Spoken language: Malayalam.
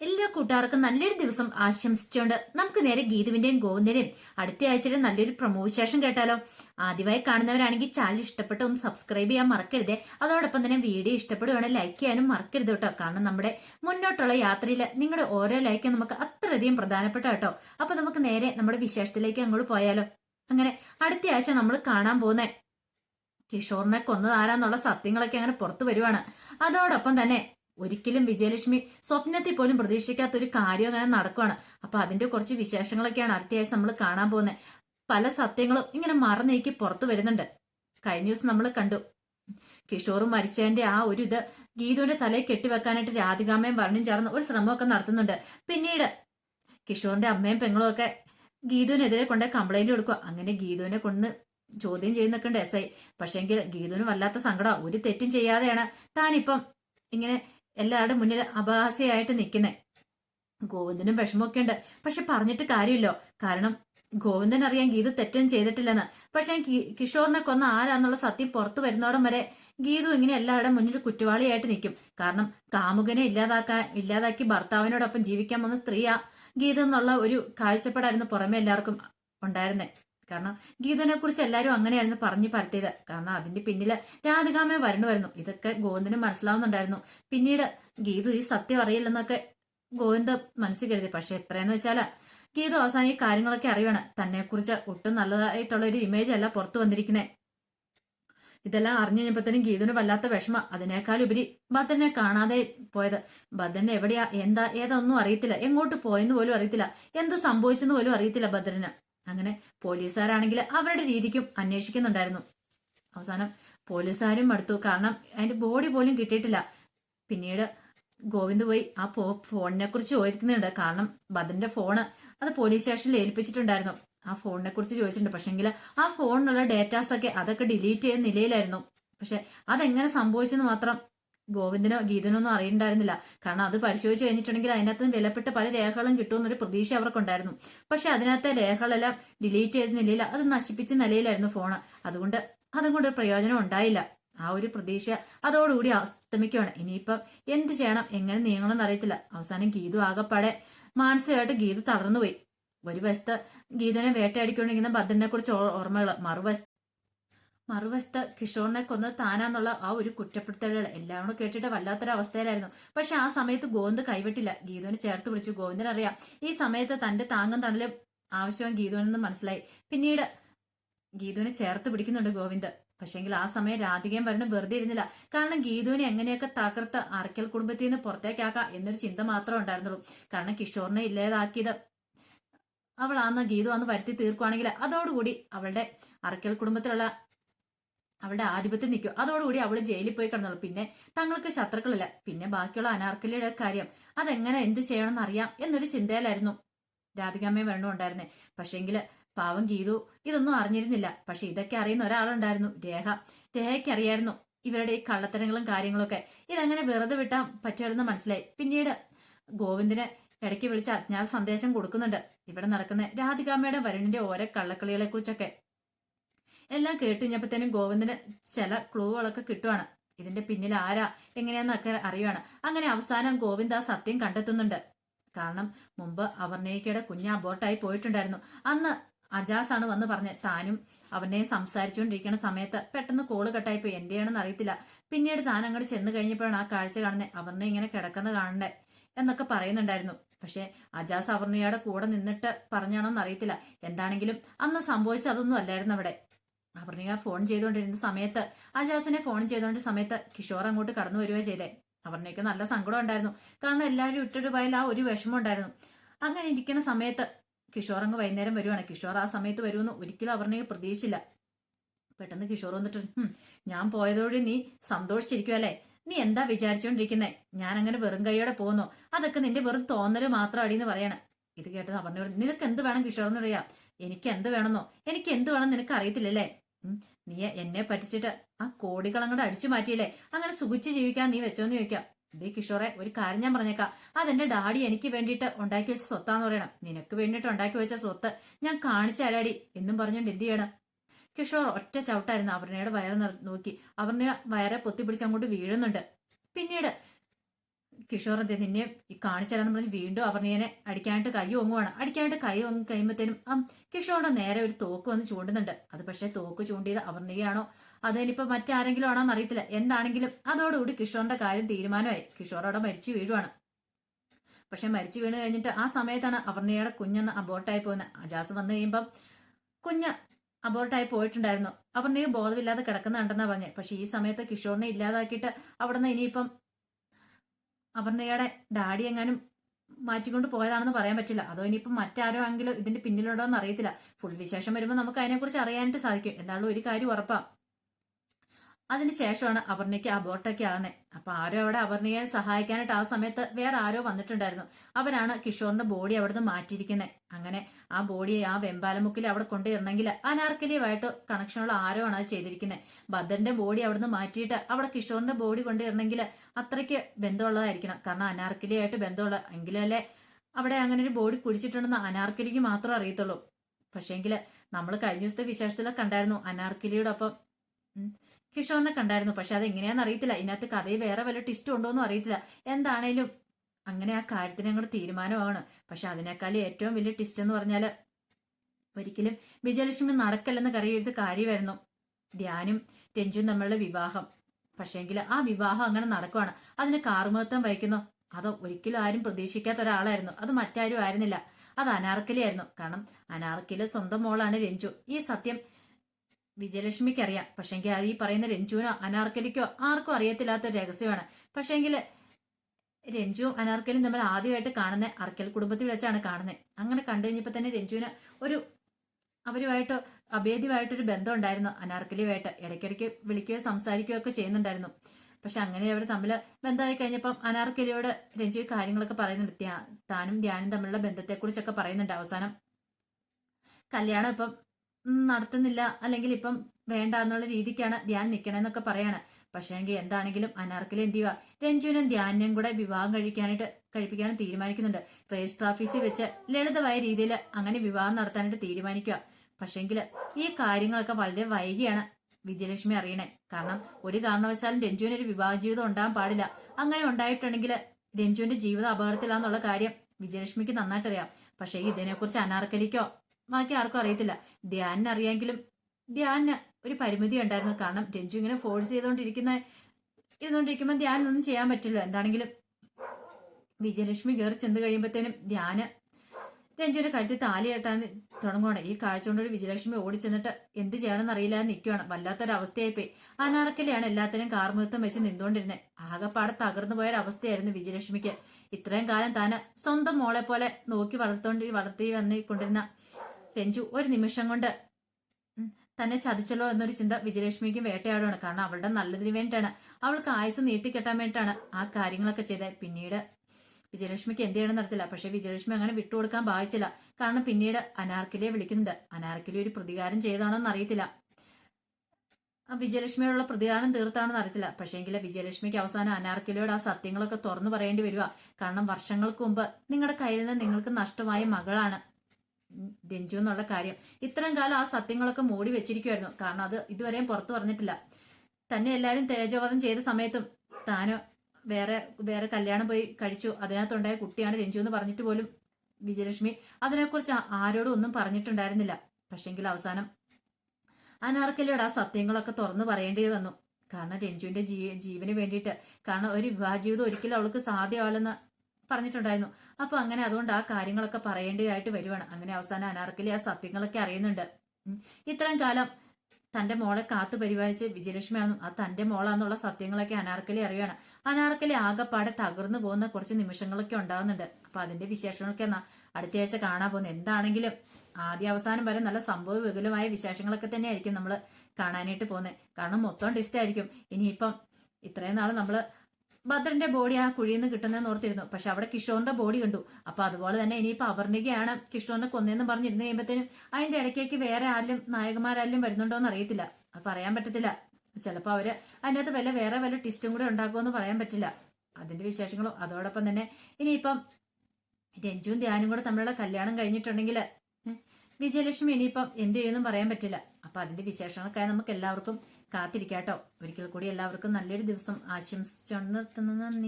എല്ലാ കൂട്ടുകാർക്കും നല്ലൊരു ദിവസം ആശംസിച്ചുകൊണ്ട് നമുക്ക് നേരെ ഗീതുവിന്റെയും ഗോവിന്ദന്റെയും അടുത്ത ആഴ്ചയിലെ നല്ലൊരു പ്രമോ വിശേഷം കേട്ടാലോ. ആദ്യമായി കാണുന്നവരാണെങ്കിൽ ചാനൽ ഇഷ്ടപ്പെട്ട് ഒന്ന് സബ്സ്ക്രൈബ് ചെയ്യാൻ മറക്കരുതേ. അതോടൊപ്പം തന്നെ വീഡിയോ ഇഷ്ടപ്പെടുകയാണെങ്കിൽ ലൈക്ക് ചെയ്യാനും മറക്കരുത് കേട്ടോ. കാരണം നമ്മുടെ മുന്നോട്ടുള്ള യാത്രയിൽ നിങ്ങളുടെ ഓരോ ലൈക്കും നമുക്ക് അത്രയധികം പ്രധാനപ്പെട്ട കേട്ടോ. അപ്പൊ നമുക്ക് നേരെ നമ്മുടെ വിശേഷത്തിലേക്ക് അങ്ങോട്ട് പോയാലോ. അങ്ങനെ അടുത്ത ആഴ്ച നമ്മൾ കാണാൻ പോകുന്നേ കിഷോറിനെ കൊന്നതാരാന്നുള്ള സത്യങ്ങളൊക്കെ അങ്ങനെ പുറത്തു വരുവാണ്. അതോടൊപ്പം തന്നെ ഒരിക്കലും വിജയലക്ഷ്മി സ്വപ്നത്തിൽ പോലും പ്രതീക്ഷിക്കാത്ത ഒരു കാര്യം അങ്ങനെ നടക്കുവാണ്. അപ്പൊ അതിന്റെ കുറച്ച് വിശേഷങ്ങളൊക്കെയാണ് അടുത്തയാഴ്ച നമ്മൾ കാണാൻ പോകുന്നത്. പല സത്യങ്ങളും ഇങ്ങനെ മറന്നേക്ക് പുറത്തു വരുന്നുണ്ട്. കഴിഞ്ഞ ദിവസം നമ്മൾ കണ്ടു. കിഷോർ മരിച്ചതിന്റെ ആ ഒരു ഇത് ഗീതുവിന്റെ തലയിൽ കെട്ടിവെക്കാനായിട്ട് രാധികാമ്മയും വർണം ചേർന്ന് ഒരു ശ്രമമൊക്കെ നടത്തുന്നുണ്ട്. പിന്നീട് കിഷോറിന്റെ അമ്മയും പെങ്ങളും ഒക്കെ ഗീതുവിനെതിരെ കൊണ്ട് കംപ്ലൈന്റ് കൊടുക്കുക. അങ്ങനെ ഗീതുവിനെ കൊണ്ട് ചോദ്യം ചെയ്യുന്നൊക്കെ ഉണ്ട് എസ് ഐ. പക്ഷേങ്കിൽ ഗീതുവിന് വല്ലാത്ത സങ്കടം. ഒരു തെറ്റും ചെയ്യാതെയാണ് താനിപ്പം ഇങ്ങനെ എല്ലാവരുടെ മുന്നിൽ അപഹാസ്യമായിട്ട് നിൽക്കുന്നത് ഗോവിന്ദനും വിഷമമൊക്കെ ഉണ്ട്. പക്ഷെ പറഞ്ഞിട്ട് കാര്യമില്ലോ. കാരണം ഗോവിന്ദൻ അറിയാൻ ഗീതു തെറ്റും ചെയ്തിട്ടില്ലെന്ന്. പക്ഷെ കിഷോറിനെ കൊന്ന ആരാന്നുള്ള സത്യം പുറത്തു വരുന്നോടം വരെ ഗീതു ഇങ്ങനെ എല്ലാവരുടെ മുന്നിൽ കുറ്റവാളിയായിട്ട് നിൽക്കും. കാരണം കാമുകനെ ഇല്ലാതാക്കാൻ ഇല്ലാതാക്കി ഭർത്താവിനോടൊപ്പം ജീവിക്കാൻ വന്ന സ്ത്രീയാ ഗീതു എന്നുള്ള ഒരു കാഴ്ചപ്പാടായിരുന്നു പുറമെ എല്ലാവർക്കും ഉണ്ടായിരുന്നേ. കാരണം ഗീതനെ കുറിച്ച് എല്ലാവരും അങ്ങനെയായിരുന്നു പറഞ്ഞു പരത്തിയത്. കാരണം അതിന്റെ പിന്നിൽ രാധികാമ വരണമായിരുന്നു ഇതൊക്കെ ഗോവിന്ദന് മനസ്സിലാവുന്നുണ്ടായിരുന്നു. പിന്നീട് ഗീതു ഈ സത്യം അറിയില്ലെന്നൊക്കെ ഗോവിന്ദ മനസ്സിൽ കരുതി. പക്ഷെ എത്രയെന്ന് വെച്ചാൽ ഗീതു അവസാനം ഈ കാര്യങ്ങളൊക്കെ അറിയണം തന്നെ കുറിച്ച് ഒട്ടും നല്ലതായിട്ടുള്ള ഒരു ഇമേജ് അല്ല പുറത്തു വന്നിരിക്കുന്നത് ഇതെല്ലാം അറിഞ്ഞു കഴിഞ്ഞപ്പോഴത്തേനും ഗീതുന് വല്ലാത്ത വിഷമ. അതിനേക്കാൾ ഉപരി ഭദ്രനെ കാണാതെ പോയത്. ഭദ്രനെ എവിടെയാ? എന്താ? ഏതൊന്നും അറിയത്തില്ല. എങ്ങോട്ട് പോയെന്ന് പോലും അറിയത്തില്ല. എന്ത് സംഭവിച്ചെന്ന് പോലും അറിയത്തില്ല ഭദ്രന്. അങ്ങനെ പോലീസുകാരാണെങ്കിൽ അവരുടെ രീതിക്കും അന്വേഷിക്കുന്നുണ്ടായിരുന്നു. അവസാനം പോലീസുകാരും മടുത്തു. കാരണം അതിന്റെ ബോഡി പോലും കിട്ടിയിട്ടില്ല. പിന്നീട് ഗോവിന്ദ് പോയി ആ ഫോണിനെ കുറിച്ച് ചോദിക്കുന്നുണ്ട്. കാരണം ബദറിന്റെ ഫോണ് അത് പോലീസ് സ്റ്റേഷനിൽ ഏൽപ്പിച്ചിട്ടുണ്ടായിരുന്നു. ആ ഫോണിനെ കുറിച്ച് ചോദിച്ചിട്ടുണ്ട്. പക്ഷെങ്കിൽ ആ ഫോണിനുള്ള ഡേറ്റാസ് ഒക്കെ അതൊക്കെ ഡിലീറ്റ് ചെയ്യുന്ന നിലയിലായിരുന്നു. പക്ഷെ അതെങ്ങനെ സംഭവിച്ചെന്ന് മാത്രം ഗോവിന്ദനോ ഗീതനോ ഒന്നും അറിയണ്ടായിരുന്നില്ല. കാരണം അത് പരിശോധിച്ച് കഴിഞ്ഞിട്ടുണ്ടെങ്കിൽ അതിനകത്ത് നിന്ന് വിലപ്പെട്ട പല രേഖകളും കിട്ടുമെന്നൊരു പ്രതീക്ഷ അവർക്കുണ്ടായിരുന്നു. പക്ഷെ അതിനകത്തെ രേഖകളെല്ലാം ഡിലീറ്റ് ചെയ്ത നിലയിൽ അത് നശിപ്പിച്ച നിലയിലായിരുന്നു ഫോണ്. അതുകൊണ്ട് അതും കൊണ്ട് പ്രയോജനം ഉണ്ടായില്ല. ആ ഒരു പ്രതീക്ഷ അതോടുകൂടി അസ്തമിക്കുകയാണ്. ഇനിയിപ്പം എന്ത് ചെയ്യണം? എങ്ങനെ നീങ്ങണം എന്നറിയത്തില്ല അവസാനം ഗീതു ആകപ്പാടെ മാനസികമായിട്ട് ഗീതു തളർന്നുപോയി. ഒരു വശത്ത് ഗീതനെ വേട്ടയാടിക്കൊണ്ടിരിക്കുന്ന ഭദ്രനെ കുറിച്ച് ഓർമ്മകൾ മറുവശത്ത് മറുവശത്ത് കിഷോറിനെ കൊന്ന് താനാന്നുള്ള ആ ഒരു കുറ്റപ്പെടുത്തലുകൾ എല്ലാം കൂടെ കേട്ടിട്ട് വല്ലാത്തൊരവസ്ഥയിലായിരുന്നു. പക്ഷെ ആ സമയത്ത് ഗോവിന്ദ് കൈവിട്ടില്ല. ഗീതുവിനെ ചേർത്ത് പിടിച്ചു. ഗോവിന്ദനറിയാം. ഈ സമയത്ത് തന്റെ താങ്ങും തണലും ആവശ്യവും ഗീതുവിനെന്ന് മനസ്സിലായി. പിന്നീട് ഗീതുവിനെ ചേർത്ത് പിടിക്കുന്നുണ്ട് ഗോവിന്ദ്. പക്ഷെങ്കിൽ ആ സമയം രാധികയും വരണം വെറുതെ ഇരുന്നില്ല. കാരണം ഗീതുവിനെ എങ്ങനെയൊക്കെ തകർത്ത് അറക്കൽ കുടുംബത്തിൽ നിന്ന് പുറത്തേക്കാക്കാം എന്നൊരു ചിന്ത മാത്രമേ ഉണ്ടായിരുന്നുള്ളൂ. കാരണം കിഷോറിനെ ഇല്ലാതാക്കിയത് അവളാന്ന് ഗീതു അന്ന് വരുത്തി തീർക്കുവാണെങ്കിൽ അതോടുകൂടി അവളുടെ അറക്കൽ കുടുംബത്തിലുള്ള അവളുടെ ആധിപത്യം നിൽക്കും. അതോടുകൂടി അവൾ ജയിലിൽ പോയി കിടന്നുള്ളൂ പിന്നെ തങ്ങൾക്ക് ശത്രുക്കളില്ല. പിന്നെ ബാക്കിയുള്ള അനാർക്കലിയുടെ കാര്യം അതെങ്ങനെ എന്ത് ചെയ്യണമെന്ന് അറിയാം എന്നൊരു ചിന്തയിലായിരുന്നു രാധികാമ്മയും വേണു പക്ഷെങ്കിൽ പാവം ഗീതു ഇതൊന്നും അറിഞ്ഞിരുന്നില്ല. പക്ഷെ ഇതൊക്കെ അറിയുന്ന ഒരാളുണ്ടായിരുന്നു രേഖ. രേഖയ്ക്ക് അറിയായിരുന്നു ഇവരുടെ ഈ കള്ളത്തരങ്ങളും കാര്യങ്ങളൊക്കെ. ഇതങ്ങനെ വെറുതെ വിട്ടാൻ പറ്റുമായിരുന്നു മനസ്സിലായി. പിന്നീട് ഗോവിന്ദിനെ ഇടയ്ക്ക് വിളിച്ച് അജ്ഞാത സന്ദേശം കൊടുക്കുന്നുണ്ട്. ഇവിടെ നടക്കുന്ന രാധികാമ്മയുടെ വരുണിന്റെ ഓരോ കള്ളക്കളികളെ കുറിച്ചൊക്കെ എല്ലാം കേട്ട് കഴിഞ്ഞപ്പോഴത്തേനും ഗോവിന്ദന് ചില ക്ലൂകളൊക്കെ കിട്ടുവാണ്. ഇതിന്റെ പിന്നിൽ ആരാ? എങ്ങനെയാന്നൊക്കെ അറിയുവാണ്. അങ്ങനെ അവസാനം ഗോവിന്ദ് ആ സത്യം കണ്ടെത്തുന്നുണ്ട്. കാരണം മുമ്പ് അവർണയിക്കയുടെ കുഞ്ഞ് അബോർട്ടായി പോയിട്ടുണ്ടായിരുന്നു. അന്ന് അജാസ് ആണ് വന്ന് പറഞ്ഞ് താനും അവനെ സംസാരിച്ചുകൊണ്ടിരിക്കുന്ന സമയത്ത് പെട്ടെന്ന് കോൾ കട്ടായി പോയി എന്തെയാണെന്ന് അറിയത്തില്ല. പിന്നീട് താൻ അങ്ങോട്ട് ചെന്ന് കഴിഞ്ഞപ്പോഴാണ് ആ കാഴ്ച കാണുന്നത് അവർണ ഇങ്ങനെ കിടക്കുന്ന കാണണ്ടേ എന്നൊക്കെ പറയുന്നുണ്ടായിരുന്നു. പക്ഷെ അജാസ് അവർണയുടെ കൂടെ നിന്നിട്ട് പറഞ്ഞാണോന്ന് അറിയത്തില്ല എന്താണെങ്കിലും അന്ന് സംഭവിച്ച അതൊന്നും അല്ലായിരുന്നു അവിടെ. അവർണിക ഫോൺ ചെയ്തുകൊണ്ടിരുന്ന സമയത്ത് അജാസിനെ ഫോൺ ചെയ്തുകൊണ്ട് സമയത്ത് കിഷോർ അങ്ങോട്ട് കടന്നു വരികയോ ചെയ്തേ. അവർണിക്ക് നല്ല സങ്കടം ഉണ്ടായിരുന്നു. കാരണം എല്ലാവരും ഇട്ടിട്ട് പോയാൽ ആ ഒരു വിഷമം ഉണ്ടായിരുന്നു. അങ്ങനെ ഇരിക്കുന്ന സമയത്ത് കിഷോർ അങ്ങ് വൈകുന്നേരം വരുവാണ്. കിഷോർ ആ സമയത്ത് വരുമെന്ന് ഒരിക്കലും അവർണിക പ്രതീക്ഷിച്ചില്ല. പെട്ടെന്ന് കിഷോർ വന്നിട്ട് ഞാൻ പോയതോടെ നീ സന്തോഷിച്ചിരിക്കുവല്ലേ നീ എന്താ വിചാരിച്ചോണ്ടിരിക്കുന്നേ? ഞാൻ അങ്ങനെ വെറും കൈയോടെ പോകുന്നു അതൊക്കെ നിന്റെ വെറും തോന്നൽ മാത്രം അടിയെന്ന് പറയാണ്. ഇത് കേട്ടത് അവർണയോട് നിനക്ക് എന്ത് വേണം കിഷോർ എന്ന് പറയാ എനിക്ക് എന്ത് വേണമെന്നോ? എനിക്ക് എന്ത് വേണം നിനക്ക് അറിയത്തില്ലല്ലേ? നീ എന്നെ പറ്റിച്ചിട്ട് ആ കോടികൾ അങ്ങോട്ട് അടിച്ചു മാറ്റിയില്ലേ? അങ്ങനെ സുഖിച്ച് ജീവിക്കാൻ നീ വെച്ചോന്ന് ചോദിക്കാം. ദേ കിഷോറെ ഒരു കാര്യം ഞാൻ പറഞ്ഞേക്കാം. അതെന്റെ ഡാഡി എനിക്ക് വേണ്ടിയിട്ട് ഉണ്ടാക്കി വെച്ച സ്വത്താന്ന് പറയണം. നിനക്ക് വേണ്ടിയിട്ട് ഉണ്ടാക്കി വെച്ച സ്വത്ത് ഞാൻ കാണിച്ചു തരാടി എന്നും പറഞ്ഞോണ്ട് എന്ത് ചെയ്യണം? കിഷോർ ഒറ്റ ചവിട്ടായിരുന്നു അവർണയുടെ വയറ് നോക്കി. അവർണ വയറെ പൊത്തിപ്പിടിച്ച് അങ്ങോട്ട് വീഴുന്നുണ്ട്. പിന്നീട് കിഷോർ എന്തേ നിന്നെ ഈ കാണിച്ചാലെന്ന് പറഞ്ഞ് വീണ്ടും അപർണയെ അടിക്കാനായിട്ട് കൈ ഒങ്ങുവാണ് അടിക്കാനായിട്ട് കൈ ഒങ്ങി കഴിയുമ്പോഴത്തേനും കിഷോറിന്റെ നേരെ ഒരു തോക്ക് വന്ന് ചൂണ്ടുന്നുണ്ട്. അത് പക്ഷേ തോക്ക് ചൂണ്ടിയത് അപർണയാണോ അതിനിപ്പോ മറ്റാരെങ്കിലും ആണോ എന്നറിയത്തില്ല എന്താണെങ്കിലും അതോടുകൂടി കിഷോറിന്റെ കാര്യം തീരുമാനമായി. കിഷോർ അവിടെ മരിച്ചു വീഴുവാണ്. പക്ഷെ മരിച്ചു വീണ് കഴിഞ്ഞിട്ട് ആ സമയത്താണ് അപർണയുടെ കുഞ്ഞെന്ന് അബോർട്ടായി പോകുന്നത് അജാസ് വന്നു കഴിയുമ്പം കുഞ്ഞ് അബോർട്ടായി പോയിട്ടുണ്ടായിരുന്നു. അപർണയെ ബോധമില്ലാതെ കിടക്കുന്നുണ്ടെന്നാ പറഞ്ഞത് പക്ഷെ ഈ സമയത്ത് കിഷോറിനെ ഇല്ലാതാക്കിയിട്ട് അവിടുന്ന് ഇനിയിപ്പം അപർണയുടെ ഡാഡി എങ്ങാനും മാറ്റിക്കൊണ്ട് പോയതാണെന്ന് പറയാൻ പറ്റില്ല. അതോ ഇനിയിപ്പം മറ്റാരോ എങ്കിലും ഇതിന്റെ പിന്നിലുണ്ടോ എന്ന് അറിയത്തില്ല. ഫുൾ വിശേഷം വരുമ്പോൾ നമുക്ക് അതിനെക്കുറിച്ച് അറിയാനായിട്ട് സാധിക്കും. എന്നാലും ഒരു കാര്യം ഉറപ്പാ. അതിനുശേഷമാണ് അപർണയ്ക്ക് അബോർട്ടൊക്കെ ആകുന്നത് അപ്പൊ ആരോ അവിടെ അപർണയെ സഹായിക്കാനായിട്ട് ആ സമയത്ത് വേറെ ആരോ വന്നിട്ടുണ്ടായിരുന്നു. അവരാണ് കിഷോറിന്റെ ബോഡി അവിടുന്ന് മാറ്റിയിരിക്കുന്നത് അങ്ങനെ ആ ബോഡിയെ ആ വെമ്പാലമുക്കിൽ അവിടെ കൊണ്ടുവരണമെങ്കിൽ അനാർക്കലിയുമായിട്ട് കണക്ഷനുള്ള ആരോ ആണ് അത് ചെയ്തിരിക്കുന്നത് ഭദ്രന്റെ ബോഡി അവിടുന്ന് മാറ്റിയിട്ട് അവിടെ കിഷോറിന്റെ ബോഡി കൊണ്ടുവരണമെങ്കിൽ അത്രയ്ക്ക് ബന്ധമുള്ളതായിരിക്കണം. കാരണം അനാർക്കലിയായിട്ട് ബന്ധമുള്ള എങ്കിലല്ലേ അവിടെ അങ്ങനെ ഒരു ബോഡി കുടിച്ചിട്ടുണ്ടെന്ന് അനാർക്കലിക്ക് മാത്രം അറിയത്തുള്ളൂ. പക്ഷേങ്കിൽ നമ്മൾ കഴിഞ്ഞ ദിവസത്തെ വിശേഷത്തിലൊക്കെ കണ്ടായിരുന്നു അനാർക്കലിയോടൊപ്പം കിഷോറിനെ കണ്ടായിരുന്നു പക്ഷെ അത് എങ്ങനെയാണെന്ന് അറിയത്തില്ല. ഇതിനകത്ത് കഥയിൽ വേറെ വല്ല ട്വിസ്റ്റ് ഉണ്ടോന്നും അറിയത്തില്ല. എന്താണേലും അങ്ങനെ ആ കാര്യത്തിന് അങ്ങോട്ട് തീരുമാനമാണ്. പക്ഷെ അതിനേക്കാൾ ഏറ്റവും വലിയ ട്വിസ്റ്റ് എന്ന് പറഞ്ഞാൽ ഒരിക്കലും വിജയലക്ഷ്മി നടക്കല്ലെന്ന് കറിയെടുത്ത് കാര്യമായിരുന്നു. ധ്യാനും രഞ്ജുവും തമ്മിലുള്ള വിവാഹം. പക്ഷേങ്കിൽ ആ വിവാഹം അങ്ങനെ നടക്കുവാണ്. അതിന് കാർമഹത്വം വഹിക്കുന്നു. അത് ഒരിക്കലും ആരും പ്രതീക്ഷിക്കാത്ത ഒരാളായിരുന്നു. അത് മറ്റാരും ആയിരുന്നില്ല. അത് അനാർക്കലി ആയിരുന്നു കാരണം അനാർക്കലി സ്വന്തം മോളാണ് രഞ്ജു. ഈ സത്യം വിജയലക്ഷ്മിക്ക് അറിയാം പക്ഷെങ്കിൽ ഈ പറയുന്ന രഞ്ജുവിനോ അനാർക്കലിക്കോ ആർക്കും അറിയത്തില്ലാത്ത രഹസ്യമാണ്. പക്ഷെങ്കിൽ രഞ്ജുവും അനാർക്കലും നമ്മൾ ആദ്യമായിട്ട് കാണുന്ന അർക്കൽ കുടുംബത്തിൽ വെച്ചാണ് കാണുന്നത്. അങ്ങനെ കണ്ടു കഴിഞ്ഞപ്പോൾ തന്നെ രഞ്ജുവിന് ഒരു അവരുമായിട്ട് അഭേദ്യമായിട്ടൊരു ബന്ധം ഉണ്ടായിരുന്നു അനാർക്കലിയുമായിട്ട് ഇടയ്ക്കിടയ്ക്ക് വിളിക്കുകയോ സംസാരിക്കുകയോ ഒക്കെ ചെയ്യുന്നുണ്ടായിരുന്നു. പക്ഷെ അങ്ങനെ അവർ തമ്മിൽ ബന്ധമായി കഴിഞ്ഞപ്പം അനാർക്കലിയോട് രഞ്ജു കാര്യങ്ങളൊക്കെ പറയുന്നുണ്ട്. താനും ധ്യാനും തമ്മിലുള്ള ബന്ധത്തെക്കുറിച്ചൊക്കെ പറയുന്നുണ്ട് അവസാനം. കല്യാണം ഇപ്പം നടത്തുന്നില്ല. അല്ലെങ്കിൽ ഇപ്പം വേണ്ട എന്നുള്ള രീതിക്കാണ് ധ്യാൻ നിൽക്കണമെന്നൊക്കെ പറയാണ്. പക്ഷേ എങ്കിൽ എന്താണെങ്കിലും അനാർക്കലി എന്ത് ചെയ്യുക? രഞ്ജുവിനും ധ്യാനും കൂടെ വിവാഹം കഴിക്കാനായിട്ട് കഴിപ്പിക്കാനും തീരുമാനിക്കുന്നുണ്ട്. രജിസ്റ്റർ ഓഫീസിൽ വെച്ച് ലളിതമായ രീതിയിൽ അങ്ങനെ വിവാഹം നടത്താനായിട്ട് തീരുമാനിക്കുക. പക്ഷേങ്കിൽ ഈ കാര്യങ്ങളൊക്കെ വളരെ വൈകിയാണ് വിജയലക്ഷ്മി അറിയണേ. കാരണം ഒരു കാരണവശാലും രഞ്ജുവിന് ഒരു വിവാഹ ജീവിതം ഉണ്ടാകാൻ പാടില്ല. അങ്ങനെ ഉണ്ടായിട്ടുണ്ടെങ്കിൽ രഞ്ജുവിന്റെ ജീവിതം അപകടത്തിലാന്നുള്ള കാര്യം വിജയലക്ഷ്മിക്ക് നന്നായിട്ടറിയാം. പക്ഷേ ഇതിനെക്കുറിച്ച് അനാർക്കലിക്കോ ബാക്കി ആർക്കും അറിയത്തില്ല. ധ്യാനിന് അറിയാമെങ്കിലും ധ്യാനിന് ഒരു പരിമിതി ഉണ്ടായിരുന്നു. കാരണം രഞ്ജു ഇങ്ങനെ ഫോഴ്സ് ചെയ്തുകൊണ്ടിരിക്കുന്ന ഇരുന്നുകൊണ്ടിരിക്കുമ്പോൾ ധ്യാനൊന്നും ചെയ്യാൻ പറ്റില്ല. എന്താണെങ്കിലും വിജയലക്ഷ്മി കയറി ചെന്ന് കഴിയുമ്പോഴത്തേനും ധ്യാന രഞ്ജുവിന്റെ കഴുത്തിൽ താലി കെട്ടാൻ തുടങ്ങുവാണ്. ഈ കാഴ്ച കൊണ്ട് ഒരു വിജയലക്ഷ്മി ഓടി ചെന്നിട്ട് എന്ത് ചെയ്യണമെന്ന് അറിയില്ലാതെ നിൽക്കുകയാണ് വല്ലാത്തൊരവസ്ഥയായി പോയി അനാർക്കലിയാണ് എല്ലാത്തിനും കാർമുഖത്വം വെച്ച് നിന്നുകൊണ്ടിരുന്നത് ആകെപ്പാടെ തകർന്നു പോയ ഒരു അവസ്ഥയായിരുന്നു വിജയലക്ഷ്മിക്ക്. ഇത്രയും കാലം താൻ സ്വന്തം മോളെ പോലെ നോക്കി വളർത്തോണ്ടി വളർത്തി വന്നിക്കൊണ്ടിരുന്ന രഞ്ജു ഒരു നിമിഷം കൊണ്ട്. തന്നെ ചതിച്ചല്ലോ എന്നൊരു ചിന്ത വിജയലക്ഷ്മിക്കും വേട്ടയാടുകയാണ് കാരണം അവളുടെ നല്ലതിന് വേണ്ടിയിട്ടാണ്. അവൾക്ക് ആയുസ് നീട്ടിക്കെട്ടാൻ വേണ്ടിയിട്ടാണ് ആ കാര്യങ്ങളൊക്കെ ചെയ്തത്. പിന്നീട് വിജയലക്ഷ്മിക്ക് എന്ത് ചെയ്യണം നടത്തില്ല പക്ഷെ വിജയലക്ഷ്മി അങ്ങനെ വിട്ടുകൊടുക്കാൻ ഭാവിച്ചില്ല. കാരണം പിന്നീട് അനാർക്കലിയെ വിളിക്കുന്നുണ്ട്. അനാർക്കലി ഒരു പ്രതികാരം ചെയ്താണോ എന്നറിയത്തില്ല വിജയലക്ഷ്മിയോടുള്ള പ്രതികാരം തീർത്താണെന്ന് അറിയത്തില്ല. പക്ഷേങ്കിൽ വിജയലക്ഷ്മിക്ക് അവസാനം അനാർക്കലിയോട് ആ സത്യങ്ങളൊക്കെ തുറന്നു പറയേണ്ടി വരിക. കാരണം വർഷങ്ങൾക്ക് മുമ്പ് നിങ്ങളുടെ കയ്യിൽ നിന്ന് നിങ്ങൾക്ക് നഷ്ടമായ മകളാണ്. രഞ്ജു എന്നുള്ള കാര്യം. ഇത്രയും കാലം ആ സത്യങ്ങളൊക്കെ മൂടി വെച്ചിരിക്കുമായിരുന്നു കാരണം അത് ഇതുവരെയും പുറത്തു പറഞ്ഞിട്ടില്ല. തന്നെ എല്ലാവരും തേജോവധം ചെയ്ത സമയത്തും താനോ വേറെ വേറെ കല്യാണം പോയി കഴിച്ചു. അതിനകത്തുണ്ടായ കുട്ടിയാണ് രഞ്ജു എന്ന് പറഞ്ഞിട്ട് പോലും വിജയലക്ഷ്മി അതിനെക്കുറിച്ച് ആരോടും ഒന്നും പറഞ്ഞിട്ടുണ്ടായിരുന്നില്ല. പക്ഷെങ്കിൽ അവസാനം അനാർക്കലിയുടെ ആ സത്യങ്ങളൊക്കെ തുറന്നു പറയേണ്ടി വന്നു. കാരണം രഞ്ജുവിന്റെ ജീവന് വേണ്ടിയിട്ട്. കാരണം ഒരു വിവാഹ ജീവിതം ഒരിക്കലും അവൾക്ക് സാധ്യമാവില്ലെന്ന് പറഞ്ഞിട്ടുണ്ടായിരുന്നു. അപ്പൊ അങ്ങനെ അതുകൊണ്ട് ആ കാര്യങ്ങളൊക്കെ പറയേണ്ടതായിട്ട് വരുവാണ്. അങ്ങനെ അവസാനം അനാർക്കലി ആ സത്യങ്ങളൊക്കെ അറിയുന്നുണ്ട്. ഇത്രയും കാലം തന്റെ മോളെ കാത്തു പരിപാലിച്ച് വിജയലക്ഷ്മിയാണ് ആ തന്റെ മോളാന്നുള്ള സത്യങ്ങളൊക്കെ അനാർക്കലി അറിയാണ് അനാർക്കലി ആകെപ്പാടെ തകർന്നു പോകുന്ന കുറച്ച് നിമിഷങ്ങളൊക്കെ ഉണ്ടാകുന്നുണ്ട്. അപ്പൊ അതിന്റെ വിശേഷങ്ങളൊക്കെ എന്നാ അടുത്ത ആഴ്ച കാണാൻ പോകുന്നത്. എന്താണെങ്കിലും ആദ്യ അവസാനം വരെ നല്ല സംഭവ വിപുലമായ വിശേഷങ്ങളൊക്കെ തന്നെയായിരിക്കും നമ്മൾ കാണാനായിട്ട് പോകുന്നത്. കാരണം മൊത്തം ഡിസ്റ്റായിരിക്കും. ഇനിയിപ്പം ഇത്രയും നാൾ നമ്മൾ ഭദ്രന്റെ ബോഡി ആ കുഴിയിൽ നിന്ന് കിട്ടുന്നതെന്ന് ഓർത്തിരുന്നു. പക്ഷെ അവിടെ കിഷോറിന്റെ ബോഡി കണ്ടു. അപ്പൊ അതുപോലെ തന്നെ ഇനിയിപ്പോ അപർണികയാണ് കിഷോറിനെ കൊന്നേന്ന് പറഞ്ഞിരുന്ന് കഴിയുമ്പോഴത്തേനും അതിന്റെ ഇടയ്ക്കേക്ക് വേറെ ആരും നായകന്മാരാരും വരുന്നുണ്ടോ എന്ന് അറിയത്തില്ല. അത് പറയാൻ പറ്റത്തില്ല. ചിലപ്പോ അവർ അതിനകത്ത് വല്ല വേറെ വല്ല ടിസ്റ്റും കൂടെ ഉണ്ടാക്കുമെന്ന് പറയാൻ പറ്റില്ല. അതിന്റെ വിശേഷങ്ങളും അതോടൊപ്പം തന്നെ ഇനിയിപ്പം രഞ്ജുവും ധ്യാനും കൂടെ തമ്മിലുള്ള കല്യാണം കഴിഞ്ഞിട്ടുണ്ടെങ്കിൽ വിജയലക്ഷ്മി ഇനിയിപ്പം എന്ത് ചെയ്യുമെന്നും പറയാൻ പറ്റില്ല. അപ്പൊ അതിന്റെ വിശേഷങ്ങളൊക്കെ നമുക്ക് എല്ലാവർക്കും കാത്തിരിക്കാട്ടോ. ഒരിക്കൽ കൂടി എല്ലാവർക്കും നല്ലൊരു ദിവസം. നിർത്തുന്നു. നന്ദി.